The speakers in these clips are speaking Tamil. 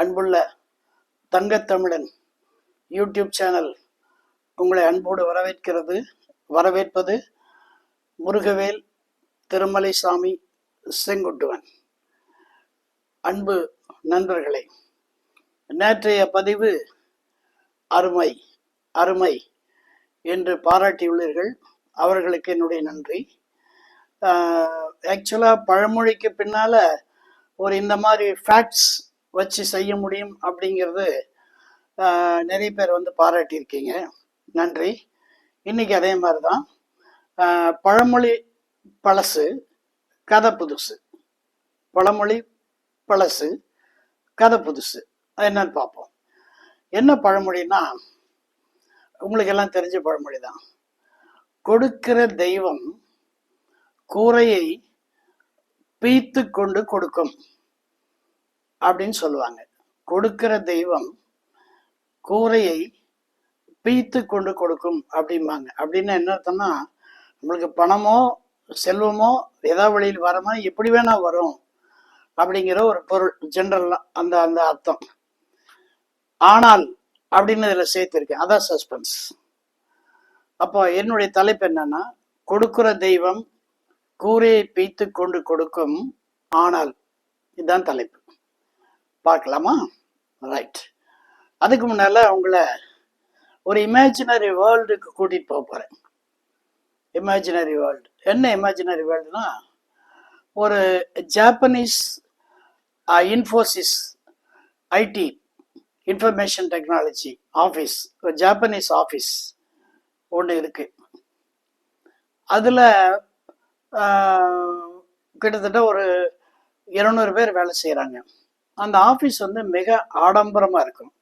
அன்புள்ள தங்கத்தமிழன் யூடியூப் சேனல் உங்களை அன்போடு வரவேற்கிறது வரவேற்பது முருகவேல் திருமலை சாமி செங்குட்டுவன். அன்பு நண்பர்களே நேற்றைய பதிவு அருமை அருமை என்று பாராட்டியுள்ளீர்கள். அவர்களுக்கு என்னுடைய நன்றி. ஆக்சுவலாக பழமொழிக்கு பின்னால் ஒரு இந்த மாதிரி ஃபேக்ட்ஸ் வச்சு செய்ய முடியும் அப்படிங்கிறது நிறைய பேர் வந்து பாராட்டியிருக்கீங்க. நன்றி. இன்னைக்கு அதே மாதிரி தான் பழமொழி பழசு கதை புதுசு. பழமொழி பழசு கதை புதுசு. அது என்னன்னு பார்ப்போம். என்ன பழமொழின்னா உங்களுக்கு எல்லாம் தெரிஞ்ச பழமொழி தான் கொடுக்கிற தெய்வம் கூரையை பீத்து கொண்டு கொடுக்கும். அப்படின்னு சொல்லுவாங்க. கொடுக்கிற தெய்வம் கூரையை பீத்து கொண்டு கொடுக்கும் அப்படிம்பாங்க. அப்படின்னா என்ன அர்த்தம்னா நம்மளுக்கு பணமோ செல்வமோ எதா வழியில் வரமா எப்படி வேணா வரும் அப்படிங்கிற ஒரு பொருள் ஜென்ரல் அந்த அந்த அர்த்தம். ஆனால் அப்படின்னு இதில் சேர்த்துருக்கேன். அதான் சஸ்பென்ஸ் அப்போ என்னுடைய தலைப்பு என்னன்னா கொடுக்கிற தெய்வம் கூரையை பீத்து கொண்டு கொடுக்கும் ஆனால் இதுதான் தலைப்பு. பார்க்கலாமா? ரைட் அதுக்கு முன்னால உங்களை ஒரு இமேஜினரி வேர்ல்டுக்கு கூட்டிட்டு போக போறேன். இமேஜினரி வேர்ல்டு என்ன இமேஜினரி வேர்ல்டுனா ஒரு Japanese Infosys IT information technology office ஒரு ஜாப்பனீஸ் ஆஃபீஸ் ஒன்று இருக்கு. அதில் கிட்டத்தட்ட ஒரு இருநூறு பேர் வேலை செய்கிறாங்க அந்த ஆஃபீஸ் வந்து மிக ஆடம்பரமாக இருக்கும்.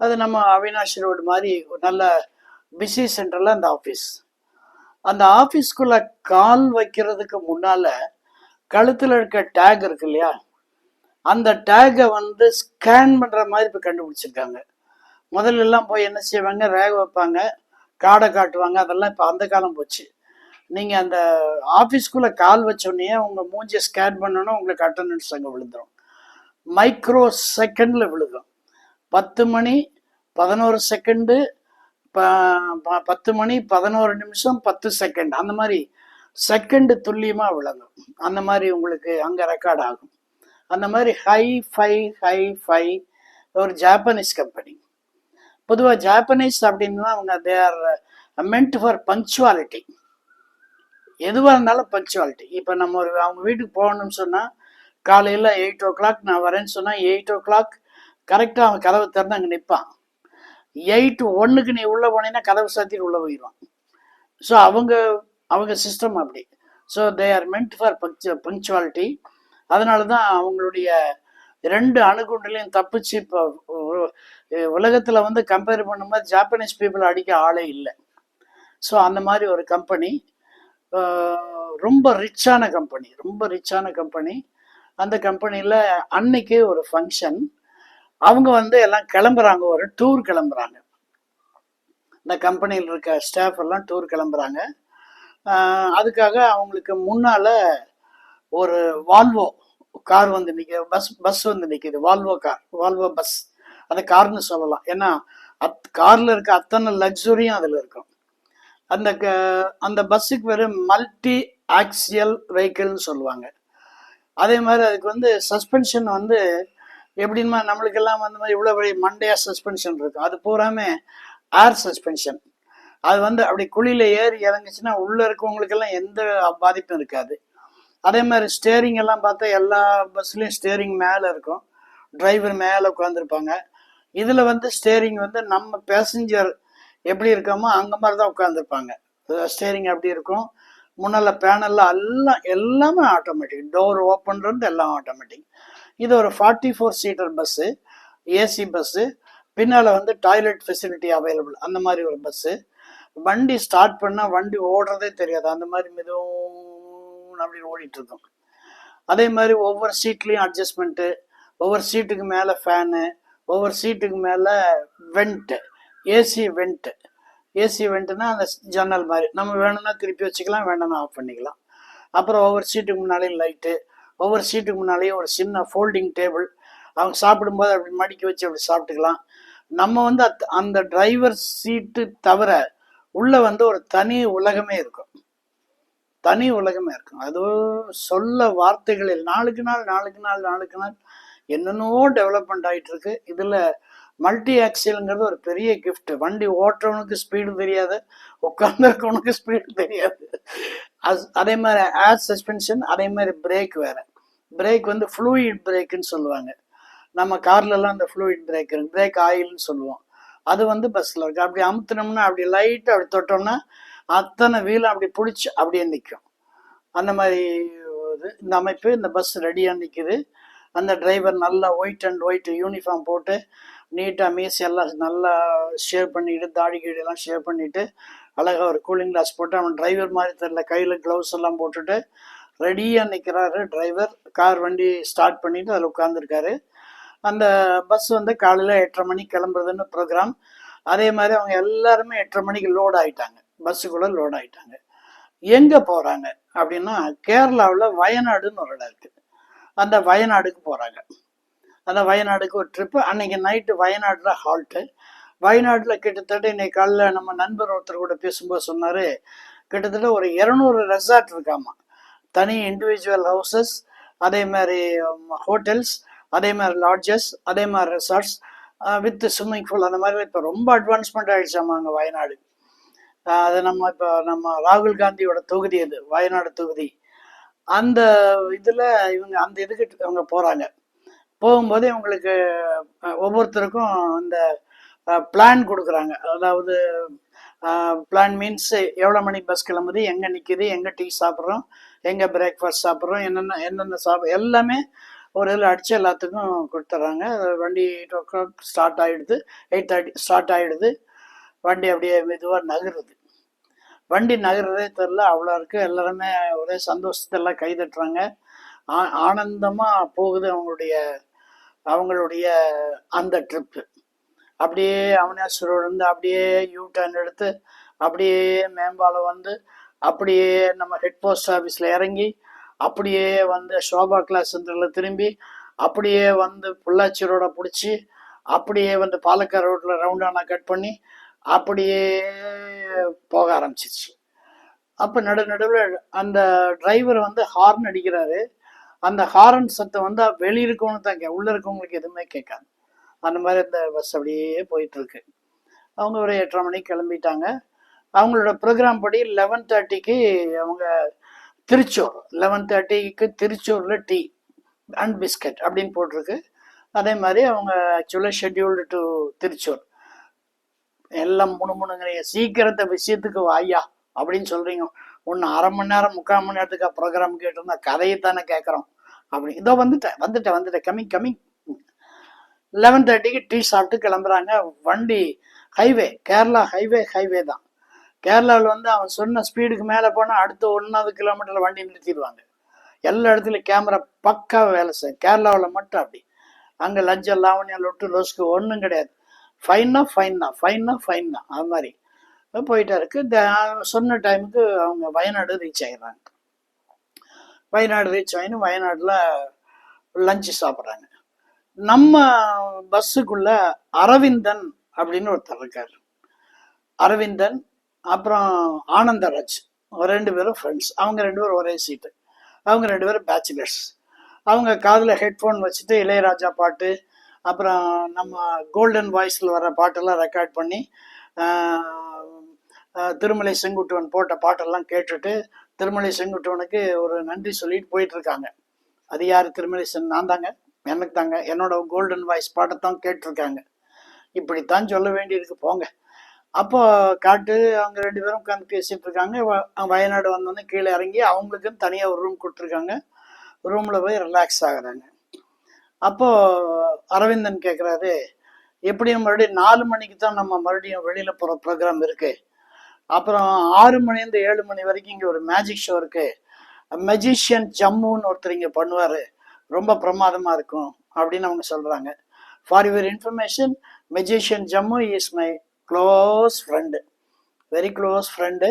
அது நம்ம அவினாஷ் ரோடு மாதிரி ஒரு நல்ல பிஸி சென்டரில் அந்த ஆஃபீஸ் அந்த ஆஃபீஸ்க்குள்ளே கால் வைக்கிறதுக்கு முன்னால் கழுத்தில் இருக்க டேக் இருக்கு இல்லையா? அந்த டேகை வந்து ஸ்கேன் பண்ணுற மாதிரி இப்போ கண்டுபிடிச்சிருக்காங்க. முதல்ல எல்லாம் போய் என்ன செய்வாங்க? ரேக் வைப்பாங்க கார்டை காட்டுவாங்க. அதெல்லாம் இப்போ அந்த காலம் போச்சு. நீங்கள் அந்த ஆஃபீஸ்க்குள்ளே கால் வச்சோடனே உங்கள் மூஞ்சியை ஸ்கேன் பண்ணணும் உங்களுக்கு அட்டண்டன்ஸ் அங்கே விழுந்துடும் மைக்ரோ செகண்டில் விழுகும். பத்து மணி பதினோரு செகண்டு ப- ப- பத்து மணி பதினோரு நிமிஷம் பத்து செகண்ட் அந்த மாதிரி செகண்டு துல்லியமாக விளங்கும். அந்த மாதிரி உங்களுக்கு அங்கே ரெக்கார்ட் ஆகும். அந்த மாதிரி ஹை ஃபை ஹை ஃபை ஒரு ஜாப்பனீஸ் கம்பெனி பொதுவாக ஜாப்பனீஸ் அப்படின்னா அவங்க they are meant for punctuality எதுவாக இருந்தாலும் பங்க்சுவாலிட்டி இப்போ நம்ம ஒரு அவங்க வீட்டுக்கு போகணும்னு சொன்னால் காலையில் எயிட் ஓ கிளாக் நான் வரேன்னு சொன்னால் எயிட் ஓ கிளாக் கரெக்டாக அவன் கதவை திறந்து அங்கே நிற்பான் எயிட் ஒன்றுக்கு நீ உள்ளே போனீங்கன்னா கதவை சாத்திட்டு உள்ளே போயிடுவான் ஸோ அவங்க அவங்க சிஸ்டம் அப்படி. So they are meant for punctu punctuality அதனால தான் அவங்களுடைய ரெண்டு அணுகுண்டுலையும் தப்பிச்சு இப்போ உலகத்தில் வந்து கம்பேர் பண்ணும்போது ஜாப்பனீஸ் பீப்புள் அடிக்க ஆளே இல்லை. ஸோ அந்த மாதிரி ஒரு கம்பெனி ரொம்ப ரிச்சான கம்பெனி ரொம்ப ரிச்சான கம்பெனி அந்த கம்பெனியில் அன்னைக்கு ஒரு ஃபங்க்ஷன் அவங்க வந்து எல்லாம் கிளம்புறாங்க ஒரு டூர் கிளம்புறாங்க. இந்த கம்பெனியில் இருக்க ஸ்டாஃப் எல்லாம் டூர் கிளம்புறாங்க. அதுக்காக அவங்களுக்கு முன்னால் ஒரு வால்வோ கார் வந்து நிற்க பஸ் பஸ் வந்து நிற்கிது வால்வோ கார் வால்வோ பஸ் அந்த கார்னு சொல்லலாம். ஏன்னா அத் காரில் இருக்க அத்தனை லக்ஸுரியும் அதில் இருக்கும். அந்த க- அந்த பஸ்ஸுக்கு பேர் மல்டி ஆக்சியல் வெஹிக்கிள்னு சொல்லுவாங்க. அதே மாதிரி அதுக்கு வந்து சஸ்பென்ஷன் வந்து எப்படின்னா நம்மளுக்கெல்லாம் வந்து இவ்வளோ பெரிய மண்டையாக சஸ்பென்ஷன் இருக்கும் அது பூராமே ஏர் சஸ்பென்ஷன் அது வந்து அப்படி குழியில் ஏறி இறங்குச்சுன்னா உள்ளே இருக்கவங்களுக்கெல்லாம் எந்த பாதிப்பும் இருக்காது. அதே மாதிரி ஸ்டேரிங் எல்லாம் பார்த்தா எல்லா பஸ்லேயும் ஸ்டேரிங் மேலே இருக்கும். டிரைவர் மேலே உட்காந்துருப்பாங்க இதில் வந்து ஸ்டேரிங் வந்து நம்ம பேசஞ்சர் எப்படி இருக்கோமோ அங்கே மாதிரி தான் உட்காந்துருப்பாங்க ஸ்டேரிங் அப்படி இருக்கும். முன்னால பேனல்ல எல்லாம் எல்லாமே ஆட்டோமேட்டிக் டோர் ஓப்பன்றது எல்லாம் ஆட்டோமேட்டிக் இது ஒரு forty four seater bus AC bus பின்னால் வந்து டாய்லெட் ஃபெசிலிட்டி அவைலபிள் அந்த மாதிரி ஒரு பஸ்ஸு வண்டி ஸ்டார்ட் பண்ணால் வண்டி ஓடுறதே தெரியாது. அந்த மாதிரி மெதுவும் அப்படி ஓடிட்டு அதே மாதிரி ஒவ்வொரு சீட்லேயும் அட்ஜஸ்ட்மெண்ட்டு ஒவ்வொரு சீட்டுக்கு மேலே ஃபேனு ஒவ்வொரு சீட்டுக்கு மேலே வெண்ட்டு ஏசி வெண்ட்டு ஏசி வெண்ட்டுனா அந்த ஜன்னல் மாதிரி. நம்ம வேணும்னா திருப்பி வச்சுக்கலாம் வேணும்னா ஆஃப் பண்ணிக்கலாம். அப்புறம் ஒவ்வொரு சீட்டுக்கு முன்னாலேயும் லைட்டு ஒவ்வொரு சீட்டுக்கு முன்னாலேயும் ஒரு சின்ன ஃபோல்டிங் டேபிள் அவங்க சாப்பிடும்போது அப்படி மடிக்க வச்சு அப்படி சாப்பிட்டுக்கலாம். நம்ம வந்து அத்- அந்த டிரைவர் சீட்டு தவிர உள்ளே வந்து ஒரு தனி உலகமே இருக்கும். தனி உலகமே இருக்கும். அது சொல்ல வார்த்தைகளில் நாளுக்கு நாள் நாளுக்கு நாள் நாளுக்கு நாள் என்னென்னவோ டெவலப்மெண்ட் ஆகிட்டு இருக்கு. இதில் மல்டி ஆக்சிலுங்கிறது ஒரு பெரிய கிஃப்ட் வண்டி ஓட்டுறவனுக்கு ஸ்பீடு தெரியாது உட்காந்துருக்கவனுக்கு ஸ்பீடு தெரியாது. அது- அதே மாதிரி ஏர் சஸ்பென்ஷன் அதே மாதிரி பிரேக் வேற. பிரேக் வந்து ஃப்ளூயிட் பிரேக்குன்னு சொல்லுவாங்க. நம்ம கார்லலாம் அந்த ஃப்ளூயிட் பிரேக் இருக்கு. பிரேக் ஆயில்னு சொல்லுவோம். அது வந்து பஸ்ல இருக்கு. அப்படி அமுத்துனோம்னா அப்படி லைட் அப்படி தொட்டோம்னா அத்தனை வீலும் அப்படி பிடிச்சி அப்படியே நிற்கும் அந்த மாதிரி இந்த அமைப்பு இந்த பஸ் ரெடியாக நிற்குது அந்த டிரைவர் நல்லா ஒயிட் அண்ட் ஒயிட் யூனிஃபார்ம் போட்டு நீட்டாக மீசி எல்லாம் நல்லா ஷேவ் பண்ணிட்டு தாடி கீடியெல்லாம் ஷேவ் பண்ணிவிட்டு அழகாக ஒரு கூலிங் கிளாஸ் போட்டு அவன் டிரைவர் மாதிரி தெரில கையில் க்ளவுஸ் எல்லாம் போட்டுட்டு ரெடியாக நிற்கிறாரு டிரைவர் கார் வண்டி ஸ்டார்ட் பண்ணிட்டு அதில் உட்காந்துருக்காரு அந்த பஸ் வந்து காலையில் எட்டரை மணிக்கு கிளம்புறதுன்னு ப்ரோக்ராம் அதே மாதிரி அவங்க எல்லாருமே எட்டரை மணிக்கு லோட் ஆகிட்டாங்க பஸ்ஸுக்குள்ளே லோட் ஆகிட்டாங்க எங்கே போகிறாங்க அப்படின்னா கேரளாவில் வயநாடுன்னு ஒரு இடம் இருக்குது அந்த வயநாடுக்கு போகிறாங்க அந்த வயநாடுக்கு ஒரு ட்ரிப்பு அன்னைக்கு நைட்டு வயநாட்டில் ஹால்ட்டு வயநாட்டில் கிட்டத்தட்ட இன்னைக்கு காலைல நம்ம நண்பர் ஒருத்தர் கூட பேசும்போது சொன்னார் கிட்டத்தட்ட ஒரு இரநூறு ரெசார்ட் இருக்காமா. தனி இண்டிவிஜுவல் ஹவுசஸ் அதே மாதிரி ஹோட்டல்ஸ் அதே மாதிரி லாட்ஜஸ் அதே மாதிரி ரெசார்ட்ஸ் வித் ஸ்விம்மிங் பூல் அந்த மாதிரி இப்போ ரொம்ப அட்வான்ஸ்மெண்ட் ஆகிடுச்சாமா அங்கே வயநாடு. அது நம்ம இப்போ நம்ம ராகுல் காந்தியோட தொகுதி அது வயநாடு தொகுதி. அந்த இதில் இவங்க அந்த இதுக்கு அவங்க போகிறாங்க போகும்போது இவங்களுக்கு ஒவ்வொருத்தருக்கும் அந்த பிளான் கொடுக்குறாங்க. அதாவது பிளான் மீன்ஸ் எவ்வளோ மணிக்கு பஸ் கிளம்புது எங்கே நிற்கிது எங்கே டீ சாப்பிட்றோம் எங்கே பிரேக்ஃபாஸ்ட் சாப்பிட்றோம் என்னென்ன என்னென்ன சாப்பிட எல்லாமே ஒரு இதில் அடித்து எல்லாத்துக்கும் கொடுத்துட்றாங்க. வண்டி எயிட் ஓ கிளாக் ஸ்டார்ட் ஆகிடுது எயிட் தேர்ட்டி ஸ்டார்ட் ஆகிடுது வண்டி அப்படியே மெதுவாக நகருது. வண்டி நகர்றதே தெரில அவ்வளோ இருக்குது எல்லாருமே ஒரே சந்தோஷத்தெல்லாம் கைதட்டுறாங்க. ஆ- ஆனந்தமாக போகுது அவங்களுடைய அவங்களுடைய அந்த ட்ரிப்பு அப்படியே அவனேஸ்வரிலிருந்து இருந்து அப்படியே யூ டர்ன் எடுத்து அப்படியே மேம்பாலம் வந்து அப்படியே நம்ம ஹெட் போஸ்ட் ஆஃபீஸில் இறங்கி அப்படியே வந்து சோபா கிளாஸ் சென்டரில் திரும்பி அப்படியே வந்து பொள்ளாச்சி ரோட பிடிச்சி அப்படியே வந்து பாலக்கார் ரோட்டில் ரவுண்டானா கட் பண்ணி அப்படியே போக ஆரம்பிச்சிச்சு அப்போ நடு நடுவில் அந்த டிரைவர் வந்து ஹார்ன் அடிக்கிறாரு. அந்த ஹாரன் சத்தம் வந்து வெளிய இருக்கவனுக்கு தான் கே- உள்ள இருக்கவங்களுக்கு எதுவுமே கேட்காது. அந்த மாதிரி அந்த பஸ் அப்படியே போயிட்டு இருக்கு அவங்க ஒரு எட்டரை மணிக்கு கிளம்பிட்டாங்க. அவங்களோட ப்ரோக்ராம் படி லெவன் தேர்ட்டிக்கு அவங்க திருச்சூர் லெவன் தேர்ட்டிக்கு திருச்சூரில் டீ அண்ட் பிஸ்கட் அப்படின்னு போட்டிருக்கு. அதே மாதிரி அவங்க ஆக்சுவலாக ஷெட்யூல்டு டு திருச்சூர் எல்லாம் முணுமுணுங்கிறீங்க. சீக்கிரத்தை விஷயத்துக்கு வாயா அப்படின்னு சொல்கிறீங்க ஒன்று அரை மணி நேரம் முக்கால் மணி நேரத்துக்கு ப்ரோக்ராம் கேட்டிருந்தா கதையை தானே கேட்குறோம். அப்படி இதோ வந்துட்டேன் வந்துட்டேன் வந்துட்டேன். கம்மிங் கம்மிங் லெவன் தேர்ட்டிக்கு டீ சாப்பிட்டு கிளம்புறாங்க. வண்டி ஹைவே கேரளா ஹைவே ஹைவே தான். கேரளாவில் வந்து அவன் சொன்ன ஸ்பீடுக்கு மேலே போனால் அடுத்த ஒன்றாவது கிலோமீட்டரில் வண்டி நிறுத்திடுவாங்க. எல்லா இடத்துலையும் கேமரா பக்கா வேலை செய்யும். கேரளாவில் மட்டும் அப்படி. அங்கே லஞ்சம் லாவணியம் லொட்டு லோஸ்க்கு ஒன்றும் கிடையாது. ஃபைன்னா ஃபைன் தான் ஃபைன்னா ஃபைன் தான் அது மாதிரி. போயிட்டா இருக்கு சொன்ன டைமுக்கு அவங்க வயநாடு ரீச் ஆகிடுறாங்க வயநாடு ரீச் ஆகினு வயநாட்டில் லஞ்சு சாப்பிட்றாங்க. நம்ம பஸ்ஸுக்குள்ள அரவிந்தன் அப்படின்னு ஒருத்தர் இருக்கார். அரவிந்தன் அப்புறம் ஆனந்தராஜ். ரெண்டு பேரும் ஃப்ரெண்ட்ஸ் அவங்க ரெண்டு பேரும் ஒரே சீட்டு அவங்க ரெண்டு பேரும் பேச்சுலர்ஸ் அவங்க காதில் ஹெட்ஃபோன் வச்சுட்டு இளையராஜா பாட்டு அப்புறம் நம்ம கோல்டன் வாய்ஸில் வர பாட்டெல்லாம் ரெக்கார்ட் பண்ணி திருமலை செங்குட்டுவன் போட்ட பாட்டெல்லாம் கேட்டுட்டு திருமலை செங்குட்டுவனுக்கு ஒரு நன்றி சொல்லிட்டு போயிட்டு இருக்காங்க அது யார் திருமலை சென்? நான் தாங்க. எனக்கு தாங்க. என்னோட கோல்டன் வாய்ஸ் பாட்டத்தான் கேட்டிருக்காங்க. இப்படித்தான் சொல்ல வேண்டியிருக்கு. போங்க. அப்போ காட்டு அவங்க ரெண்டு பேரும் உட்காந்து பேசிட்டு இருக்காங்க வ- வயநாடு வந்தோடனே கீழே இறங்கி அவங்களுக்குன்னு தனியாக ஒரு ரூம் கொடுத்துருக்காங்க. ரூமில் போய் ரிலாக்ஸ் ஆகுறாங்க. அப்போ அரவிந்தன் கேட்குறாரு எப்படியும் மறுபடியும் நாலு மணிக்கு தான் நம்ம மறுபடியும் வெளியில் போகிற ப்ரோக்ராம் இருக்குது அப்புறம் ஆறு மணிலேருந்து ஏழு மணி வரைக்கும் இங்கே ஒரு மேஜிக் ஷோ இருக்கு. மெஜிஷியன் ஜம்முன்னு ஒருத்தர் இங்கே பண்ணுவார். ரொம்ப பிரமாதமாக இருக்கும் அப்படின்னு அவங்க சொல்கிறாங்க for your information magician Jammu is my close friend very close friend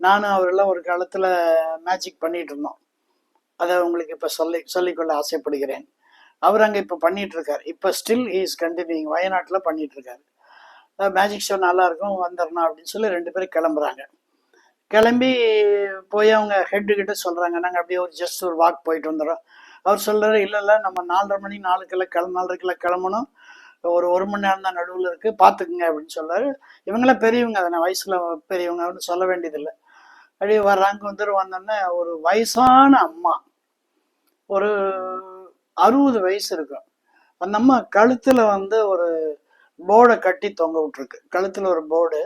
நானும் அவரெல்லாம் ஒரு காலத்தில் மேஜிக் பண்ணிகிட்டு இருந்தோம். அதை உங்களுக்கு இப்போ சொல்லி சொல்லிக்கொள்ள ஆசைப்படுகிறேன். அவர் அங்கே இப்போ பண்ணிகிட்டு இருக்கார். இப்போ ஸ்டில் இஸ் கண்டினியூங் வயநாட்டில் பண்ணிகிட்டு இருக்காரு. மேஜிக் ஷோ நல்லாயிருக்கும் வந்துடணும் அப்படின்னு சொல்லி ரெண்டு பேரும் கிளம்புறாங்க. கிளம்பி போய் அவங்க ஹெட்டு சொல்கிறாங்க நாங்கள் அப்படியே ஒரு ஜஸ்ட் ஒரு வாக் போயிட்டு வந்துடுறோம் அவர் சொல்றாரு இல்லை இல்லை நம்ம நாலரை மணி நாலுக்கெல்லாம் கிளம்ப நாலரைக்கெல்லாம் கிளம்பணும். ஒரு ஒரு மணி நேரம் தான் நடுவில் இருக்குது பார்த்துக்குங்க அப்படின்னு சொல்றாரு. இவங்களாம் பெரியவங்க அதை வயசில் பெரியவங்க அப்படின்னு சொல்ல வேண்டியதில்லை. அப்படியே வர்றாங்க வந்துட்டு வந்தோடனே ஒரு வயசான அம்மா. ஒரு அறுபது வயசு இருக்கும். அந்த அம்மா கழுத்தில் வந்து ஒரு போர்டை கட்டி தொங்க விட்டுருக்கு. கழுத்தில் ஒரு போர்டு.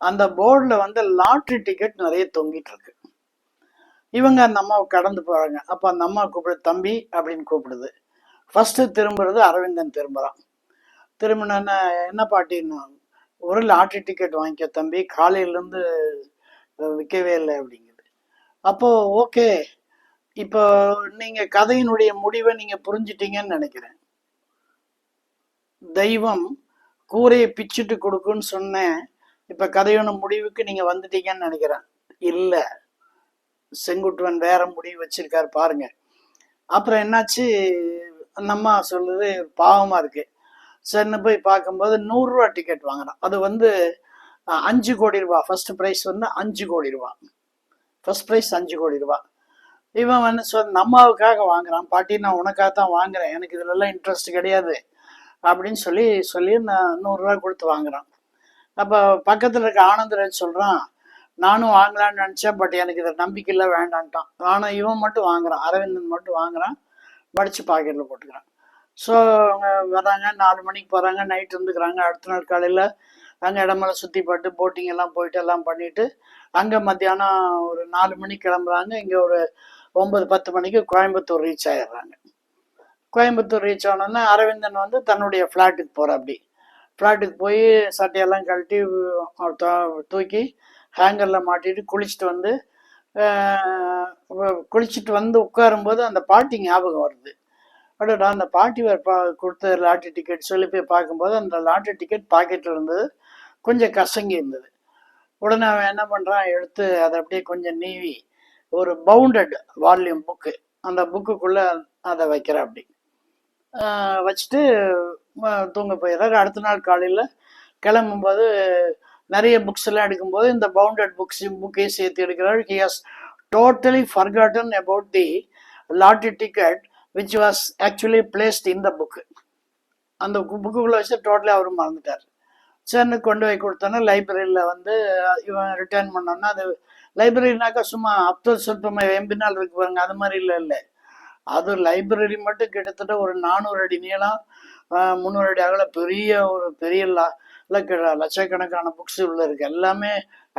அந்த போர்டில் வந்து லாட்ரி டிக்கெட் நிறைய தொங்கிட்டு இருக்கு. இவங்க அந்த அம்மாவை கடந்து போகிறாங்க அப்போ அந்த அம்மா கூப்பிடு தம்பி அப்படின்னு கூப்பிடுது. ஃபஸ்ட்டு திரும்புறது அரவிந்தன் திரும்புகிறான் திரும்பின என்ன பாட்டின்னா ஒரு லாட்ரி டிக்கெட் வாங்கிக்க தம்பி. காலையிலேருந்து விற்கவே இல்லை அப்படிங்குது. அப்போ ஓகே. இப்போ நீங்கள் கதையினுடைய முடிவை நீங்கள் புரிஞ்சிட்டீங்கன்னு நினைக்கிறேன். தெய்வம் கூரையை பிச்சுட்டு கொடுக்குன்னு சொன்னேன். இப்ப கதையோட முடிவுக்கு நீங்க வந்துட்டீங்கன்னு நினைக்கிறேன். இல்ல. செங்குட்டுவன் வேற முடிவு வச்சிருக்காரு பாருங்க. அப்புறம் என்னாச்சு? அந்த அம்மா சொல்லுது பாவமா இருக்கு. சரின்னு போய் பார்க்கும்போது நூறுரூவா டிக்கெட் வாங்குறான். அது வந்து அஞ்சு கோடி ரூபா. ஃபர்ஸ்ட் ப்ரைஸ் வந்து அஞ்சு கோடி ரூபா. ஃபர்ஸ்ட் ப்ரைஸ் அஞ்சு கோடி ரூபா. இவன் வந்து சொல் நம்மாவுக்காக வாங்குறான். பாட்டி நான் உனக்காக தான் வாங்குறேன். எனக்கு இதுலலாம் இன்ட்ரெஸ்ட் கிடையாது. அப்படின்னு சொல்லி சொல்லி நான் நூறுரூவா கொடுத்து வாங்குறான். அப்போ பக்கத்தில் இருக்க ஆனந்தராஜ் சொல்கிறான் நானும் வாங்கலான்னு நினச்சேன் பட் எனக்கு இதை நம்பிக்கையெல்லாம் வேண்டான்ட்டான். ஆனால் இவன் மட்டும் வாங்குறான் அரவிந்தன் மட்டும் வாங்குறான் படித்து பாக்கெட்டில் போட்டுக்கிறான். ஸோ அவங்க வராங்க நாலு மணிக்கு போகிறாங்க நைட் இருந்துக்கிறாங்க. அடுத்த நாள் காலையில் அங்கே இடமெல்லாம் சுற்றி பார்த்து போட்டிங் எல்லாம் போயிட்டு எல்லாம் பண்ணிட்டு அங்கே மத்தியானம் ஒரு நாலு மணிக்கு கிளம்புறாங்க. இங்கே ஒரு ஒன்பது பத்து மணிக்கு கோயம்புத்தூர் ரீச் ஆயிடுறாங்க. கோயம்புத்தூர் ரீச் ஆனோன்னா அரவிந்தன் வந்து தன்னுடைய ஃப்ளாட்டுக்கு போகிறாப்படி ஃப்ளாட்டுக்கு போய் சட்டையெல்லாம் கழட்டி தூக்கி ஹேங்கரில் மாட்டிட்டு குளிச்சுட்டு வந்து குளிச்சுட்டு வந்து உட்காரும்போது அந்த பாட்டி ஞாபகம் வருது. அடடா அந்த பாட்டி வேறு பா கொடுத்த லாட்ரி டிக்கெட் சொல்லி போய் பார்க்கும்போது அந்த லாட்ரி டிக்கெட் பாக்கெட்டில் இருந்தது. கொஞ்சம் கசங்கி இருந்தது. உடனே அவன் என்ன பண்ணுறான் எடுத்து அதை அப்படியே கொஞ்சம் நீவி ஒரு பவுண்டட் வால்யூம் புக்கு அந்த புக்குக்குள்ளே அதை வைக்கிறான் அப்படி வச்சுட்டு தூங்க போயிடுறாரு. அடுத்த நாள் காலையில் கிளம்பும்போது நிறைய புக்ஸ் எல்லாம் எடுக்கும்போது இந்த பவுண்டட் புக்ஸ் புக்கையும் சேர்த்து எடுக்கிறாரு. He has totally forgotten about the lottery ticket which was actually placed in the book அந்த புக்குக்குள்ளே வச்சு டோட்டலி அவரும் மறந்துட்டார். சரின்னு கொண்டு போய் கொடுத்தோன்னா லைப்ரரியில் வந்து இவன் ரிட்டர்ன் பண்ணோன்னா அது லைப்ரரினாக்கா சும்மா அப்துல் சொற்பமாக எம்பினால் இருக்கு பாருங்க அது மாதிரி இல்லை இல்லை. அது லைப்ரரி மட்டும் கிட்டத்தட்ட ஒரு நானூறு அடி நீளம் முந்நூறு அடி அகல பெரிய ஒரு பெரிய லட்சக்கணக்கான புக்ஸ் உள்ள இருக்கு. எல்லாமே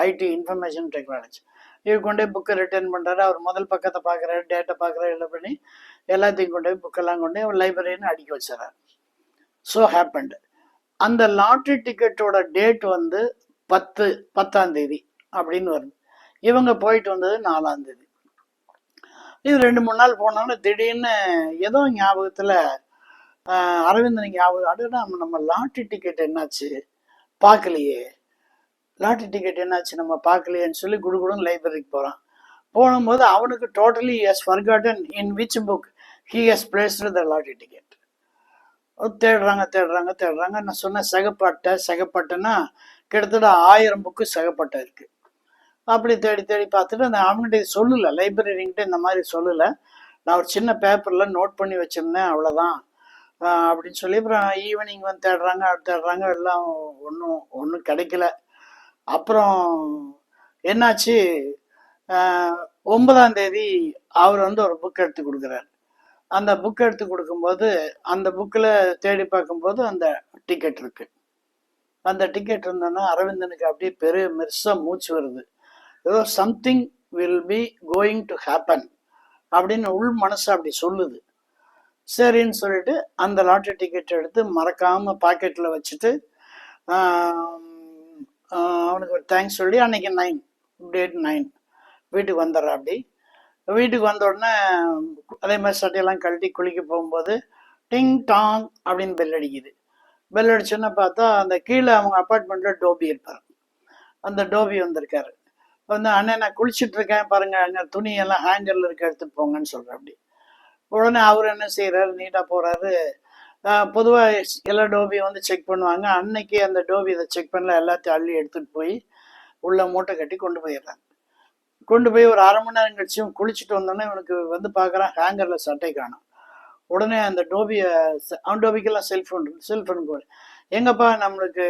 ஐடி இன்ஃபர்மேஷன் டெக்னாலஜி இவர் கொண்டு போய் புக்கை ரிட்டர்ன் பண்ணுறாரு அவர் முதல் பக்கத்தை பார்க்குறாரு டேட்டா பார்க்குறாரு இல்லை பண்ணி எல்லாத்தையும் கொண்டு போய் புக்கெல்லாம் கொண்டு அவர் லைப்ரரின்னு அடிக்க வச்சிடறாரு. ஸோ ஹேப்பண்ட் அந்த லாட்ரி டிக்கெட்டோட டேட் வந்து பத்து பத்தாம் தேதி அப்படின்னு வருது. இவங்க போயிட்டு வந்தது நாலாம் தேதி. இது ரெண்டு மூணு நாள் போனோன்னு திடீர்னு ஏதோ ஞாபகத்தில் அரவிந்தன் ஞாபகம் அடடா நம்ம லாட்ரி டிக்கெட் என்னாச்சு? பார்க்கலையே. லாட்ரி டிக்கெட் என்னாச்சு? நம்ம பார்க்கலையேன்னு சொல்லி குடுகுடுன்னு லைப்ரரிக்கு போகிறான் போகும்போது அவனுக்கு totally is forgotten in which book he has placed the lottery ticket தேடுறாங்க தேடுறாங்க தேடுறாங்க. நான் சொன்ன சகப்பாட்டை சகப்பாட்டைன்னா கிட்டத்தட்ட ஆயிரம் புக்கு சகப்பட்டை இருக்குது அப்படி தேடி தேடி பார்த்துட்டு அந்த அவங்ககிட்ட சொல்லலை. லைப்ரரிங்கிட்ட இந்த மாதிரி சொல்லலை. நான் ஒரு சின்ன பேப்பரில் நோட் பண்ணி வச்சுருந்தேன் அவ்வளோதான் அப்படின்னு சொல்லி அப்புறம் ஈவினிங் வந்து தேடுறாங்க தேடுறாங்க எல்லாம் ஒன்றும் ஒன்றும் கிடைக்கல. அப்புறம் என்னாச்சு? ஒன்பதாம் தேதி அவர் வந்து ஒரு புக் எடுத்து கொடுக்குறாரு. அந்த புக் எடுத்து கொடுக்கும்போது அந்த புக்கில் தேடி பார்க்கும்போது அந்த டிக்கெட் இருக்கு. அந்த டிக்கெட் இருந்தோன்னா அரவிந்தனுக்கு அப்படியே பெரிய மெர்சா மூச்சு வருது. ஏதோ something will be going to happen அப்படின்னு உள் மனசு அப்படி சொல்லுது. சரின்னு சொல்லிட்டு அந்த லாட்ரி டிக்கெட் எடுத்து மறக்காமல் பாக்கெட்டில் வச்சுட்டு அவனுக்கு ஒரு தேங்க்ஸ் சொல்லி அன்னைக்கு நைன் டேட் நைன் வீட்டுக்கு வந்துடுறா அப்படி வீட்டுக்கு வந்த உடனே அதே மாதிரி சட்டையெல்லாம் கழட்டி குளிக்க போகும்போது டிங் டாங் அப்படின்னு பெல் அடிக்குது. பெல் அடிச்சோன்னா பார்த்தா அந்த கீழே அவங்க அப்பார்ட்மெண்ட்டில் டோபி இருப்பார். அந்த டோபி வந்திருக்காரு. வந்து அண்ணன் நான் குளிச்சுட்டு இருக்கேன் பாருங்க அங்கே துணியெல்லாம் ஹேங்கர்ல இருக்க எடுத்துட்டு போங்கன்னு சொல்றேன் அப்படி. உடனே அவர் என்ன செய்யறாரு நீட்டா போறாரு. பொதுவாக எல்லா டோபியும் வந்து செக் பண்ணுவாங்க. அன்னைக்கு அந்த டோபி இதை செக் பண்ணல. எல்லாத்தையும் அள்ளி எடுத்துட்டு போய் உள்ள மூட்டை கட்டி கொண்டு போயிடுறாங்க கொண்டு போய் ஒரு அரை மணி நேரம் கழிச்சும் குளிச்சுட்டு வந்தோடனே இவனுக்கு வந்து பார்க்குறான் ஹேங்கரில் சட்டை காணும். உடனே அந்த டோபியை அவன் டோபிக்கெல்லாம் செல்ஃபோன் செல்ஃபோன் போய் எங்கப்பா நம்மளுக்கு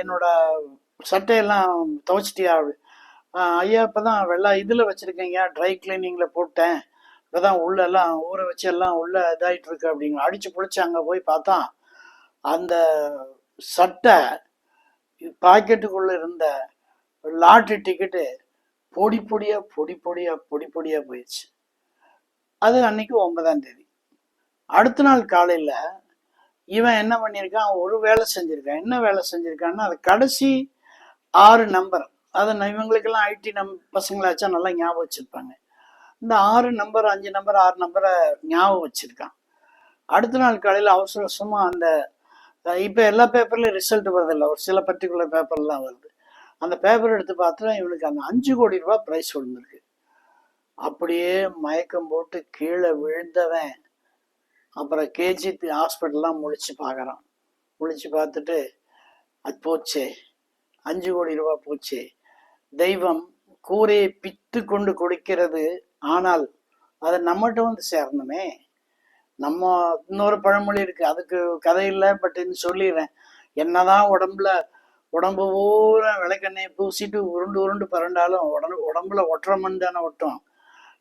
என்னோட சட்டையெல்லாம் துவைச்சிட்டியா? அப்படி. ஐயா இப்போ தான் வெள்ளை இதில் வச்சுருக்கீங்க ட்ரை கிளீனிங்கில் போட்டேன். இப்போ தான் உள்ளெல்லாம் ஊற வச்சு எல்லாம் உள்ளே இதாகிட்டு இருக்கு அப்படிங்க. அடிச்சு பிடிச்சி அங்கே போய் பார்த்தா அந்த சட்டை பாக்கெட்டுக்குள்ளே இருந்த லாட்ரி டிக்கெட்டு பொடி பொடியாக பொடி பொடியாக பொடி பொடியாக போயிடுச்சு. அது அன்னைக்கு ஒன்பதாம் தேதி. அடுத்த நாள் காலையில் இவன் என்ன பண்ணியிருக்கான்? ஒரு வேலை செஞ்சுருக்கான். என்ன வேலை செஞ்சுருக்கான்னா அது கடைசி ஆறு நம்பர் அதை நான் இவங்களுக்கெல்லாம் ஐடி நம் பசங்களாச்சா நல்லா ஞாபகம் வச்சிருப்பாங்க. இந்த ஆறு நம்பர் அஞ்சு நம்பர் ஆறு நம்பரை ஞாபகம் வச்சுருக்கான். அடுத்த நாள் காலையில் அவசர அவசரமாக அந்த இப்போ எல்லா பேப்பர்லேயும் ரிசல்ட் வருதில்ல ஒரு சில பர்டிகுலர் பேப்பர்லாம் வருது. அந்த பேப்பர் எடுத்து பார்த்தா இவனுக்கு அந்த அஞ்சு கோடி ரூபா ப்ரைஸ் விழுந்திருக்கு அப்படியே மயக்கம் போட்டு கீழே விழுந்தவன். அப்புறம் கேஜி ஹாஸ்பிட்டல்லாம் முழிச்சு பார்க்குறான் முழிச்சு பார்த்துட்டு அது போச்சே அஞ்சு கோடி ரூபா போச்சே தெய்வம் கூரையை பித்து கொண்டு கொடுக்கிறது. ஆனால் அது நம்மகிட்ட வந்து சேரணுமே. நம்ம இன்னொரு பழமொழி இருக்கு. அதுக்கு கதை இல்லை பட் சொல்லிடுறேன் என்னதான் உடம்புல உடம்பு பூரா விளக்கெண்ணெய் பூசிட்டு உருண்டு உருண்டு பரண்டாலும் உடம்பு உடம்புல ஒட்டுற மண் தானே ஒட்டும்.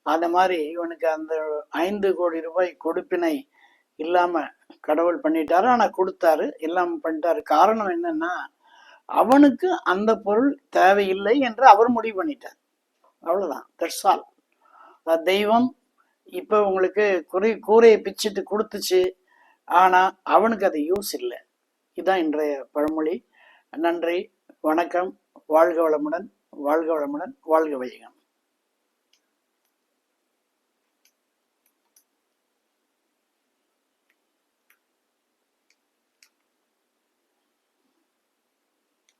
அந்த மாதிரி இவனுக்கு அந்த ஐந்து கோடி ரூபாய் கொடுப்பினை இல்லாம கடவுள் பண்ணிட்டாரு. ஆனா கொடுத்தாரு. இல்லாம பண்ணிட்டாரு. காரணம் என்னன்னா அவனுக்கு அந்த பொருள் தேவையில்லை என்று அவர் முடிவு பண்ணிட்டார். அவ்வளவுதான். தட்ஸ் ஆல் தெய்வம் இப்ப உங்களுக்கு குறி கூரையை பிச்சுட்டு கொடுத்துச்சு. ஆனா அவனுக்கு அது யூஸ் இல்லை. இதுதான் இன்றைய பழமொழி. நன்றி வணக்கம் வாழ்க வளமுடன் வாழ்க வளமுடன் வாழ்க வையகம்